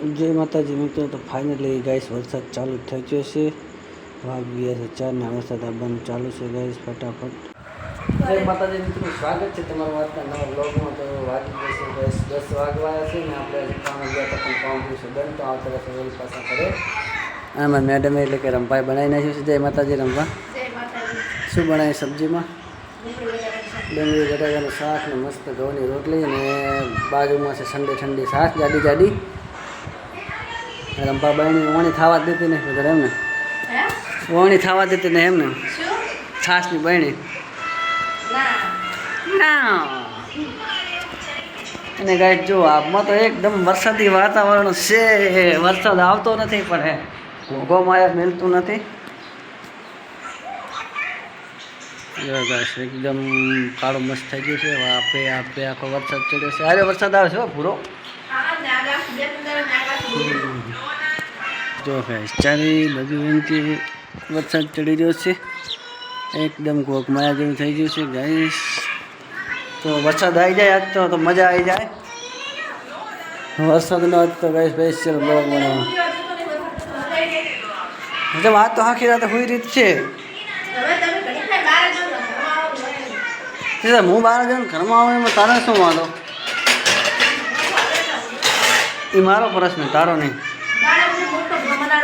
જય માતાજી મિત્રો તો ફાઇનલી ગાઈસ વરસાદ ચાલુ થઈ ગયો છે. વાગ્યા છે ચાર ને વરસાદ આવવાનું ચાલુ છે ગાઈસ ફટાફટ. જય માતાજી મિત્રો સ્વાગત છે તમારું વાતના નવા બ્લોગમાં તો વાગી ગયો છે ગાઈસ દસ વાગવા છે ને આપણે કામ ગયા હતા પણ કામ થયું છે બંધ. તો આવતા રહેશે વળી પાછા કરે આમાં મેડમ એટલે કે રંભાઈ બનાવી નાખ્યું છે. જય માતાજી રંભા શું બનાવી સબ્જીમાં? ડુંગળી બટાકાનું શાક. ને મસ્ત ઘઉંની રોટલી ને બાજુમાં છે ઠંડી ઠંડી શાક જાડી જાડી રંપા બાઈની વણી થવા જ દેતી નહીં બધા એમને. વણી થવા દેતી નહીં એમને. છાસની બહેણી અને ગાઈડ જો આપમાં તો એકદમ વરસાદી વાતાવરણ છે. વરસાદ આવતો નથી પણ હે ભોગો માયા મિલતું નથી. ગાઈસ એકદમ કાળો મસ્ત થઈ ગયું છે. આપે આપે આખો વરસાદ ચડ્યો છે. અરે વરસાદ આવે છે પૂરો. જો ગાઈસ ચારે બાજુ વરસાદ ચડી રહ્યો છે. એકદમ કોક માયા જેવું થઈ ગયું છે ગાઈસ તો વરસાદ આવી જાય આજ તો મજા આવી જાય. વરસાદનો આજ તો ગાઈસ સ્પેશિયલ બ્લોગ બનાવો. આજ તો આખી રાતે હોય રીત છે. હું બહાર જાઉં ઘરમાં આવું એમાં તારે શું વાંધો? એ મારો પ્રશ્ન, તારો નહીં.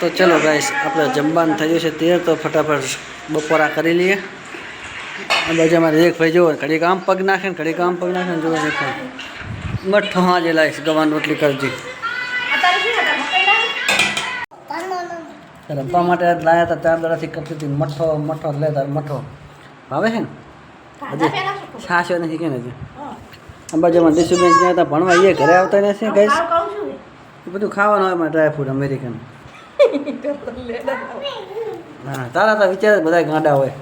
તો ચલો ગાઈશ આપણે જમવાનું થઈ છે તે તો ફટાફટ બપોરા કરી લઈએ. બાજુ અમારે એક ભાઈ જુઓ ઘડીક આમ પગ નાખે ને ઘડીક આમ પગ નાખે ને જુઓ મઠો મઠ્ઠો હાજે લાવીશ ગવાની રોટલી કરજી. રમવા માટે લાયા હતા ચાર દાડાથી કરતી હતી મઠ્ઠો મઠ્ઠો લે તાર મઠ્ઠો ભાવે છે ને? હજી સાસો નથી કે હજી? અંબાજીમાં ડિશુબેન જ્યાં હતા ભણવા એ ઘરે આવતા નથી ગાઈસ એ બધું ખાવાનું હોય ડ્રાય ફ્રૂટ અમેરિકન હા તારા તા વિચાર બધા ગાંડા હોય.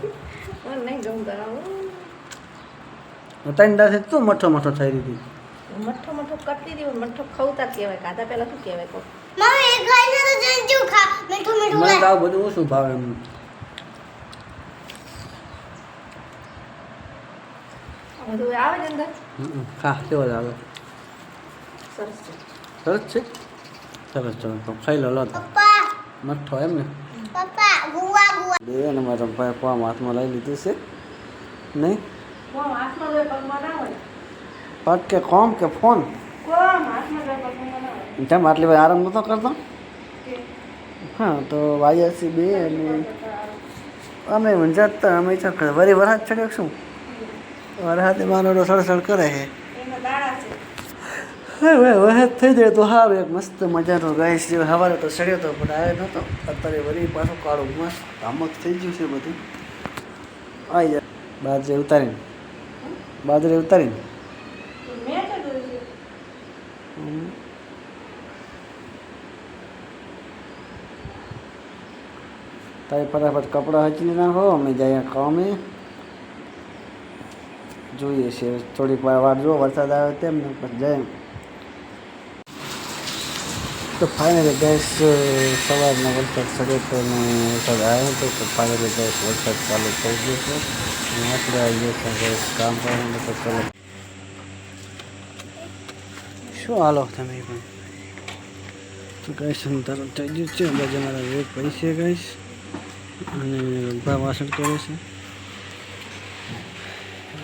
ત્રણ દાસે તું મઠો મઠો થઈ રહી મઠ્ઠો મઠ્ઠો કરતી હતી મઠો ખવતા જ કહેવાય ખાધા પહેલા શું કહેવાય કહો મમ્મી એક ગાય છે તો જંજુ ખા? મીઠું મીઠું મને તો બધું શું ભાવે એમ. બધું આવે ને અંદર? હમ, ખા કેવો આવે. સરસ છે. સરસ છે? સરસ ચલો તો ખાઈ લો લો તો પપ્પા મઠ્ઠો એમ ને પપ્પા ગુવા ગુવા બે અને મારા ભાઈ પામ હાથમાં લઈ લીધું છે નહીં કોમ હાથમાં હોય પગમાં ના હોય પગ કે કોમ કે ફોન કોમ હાથમાં હોય પગમાં ના હોય જેમ આટલી વાર આરામ નહોતો કરતો હા તો વાયસી બે અને અમે મંજાતા અમે ચક વરી વરસાદ ચડ્યો કે શું વરસાદ મારો સડસડ કરે છે એમાં દાણા છે હવે થઈ જાય તો સારું એક મસ્ત મજાનો ગાઈસ જે સવારે તો ચડ્યો તો પણ આવ્યો નહોતો અત્યારે વળી પાછું કાળું મસ્ત આમક થઈ ગયું છે બધું. આવી જાય બાજરી ઉતારીને. બાજરે ઉતારીને. તારે ફટાફટ કપડાં હચીને નાખો અમે જઈએ કામે જોઈએ છે થોડીક વાર વાર જો વરસાદ આવે તેમ ને પછી જાય તો ફાઇનલી ગેસ સવારનો વરસાદ શરૂ ને વરસાદ આવ્યો હતો તો ફાઇનલી ગેસ વરસાદ ચાલુ થઈ ગયો છે. અને આપણે આવીએ છીએ કામ કરવાનું તો ચાલો. શું હાલો તમે પણ? તો હું તરત થઈ ગયું છે. બધા મારા વેગ પૈસે ગઈશ અને ઊભા વાસણ કરે છે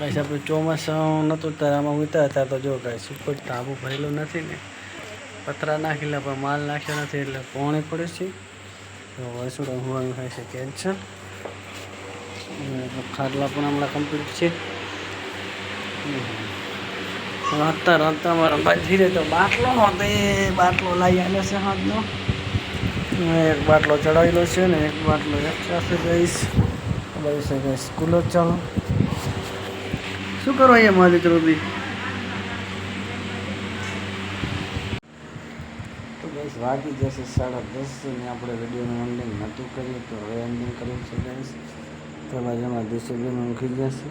ગાઈસ આપણે ચોમાસા નહોતું, ત્યારે આમાં ઉતર્યા હતા. તો જો ગાઈસ ઉપર તાબુ ભરેલું નથી ને. પતરા નાખેલા પણ માલ નાખ્યો નથી એટલે પોણી પડે છે. તો વસુડા હોવાનું થાય છે કેન્સર ખાટલા પણ હમણાં કમ્પ્લીટ છે. હંતા રમતા મારા ભાઈ ધીરે તો બાટલો નહોતો એ બાટલો લાવી આવ્યો છે હાથનો. એક બાટલો ચડાવેલો છે ને, એક બાટલો એક્સ્ટ્રા છે ગઈશ ભાઈ છે ગઈશ સ્કૂલો ચાલો. શું કરો અહીંયા મારી દીકરો બી તો ગઈશ વાગી જશે સાડા દસ ને આપણે વિડીયોનું એન્ડિંગ નહોતું કર્યું તો હવે એન્ડિંગ કર્યું છે ગાઈસ તો બાજુમાં દિશુબેન ઊંઘી જશે,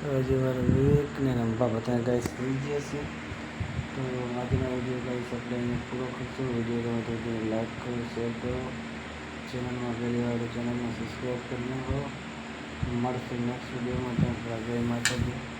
તો હજી વાર વિવેક ને રંભા બધા ગાઈસ થઈ જશે. તો આજનો વીડિયો ગાઈસ આપણે અહીંયા પૂરો કરશું. વીડિયો ગમે તો લાઈક કરો શેર કરો. ચેનલમાં પહેલી વાર ચેનલમાં સબસ્ક્રાઈબ કરી નાખો. મળશે નેક્સ્ટ વિડીયોમાં ત્યાં જય માતાજી.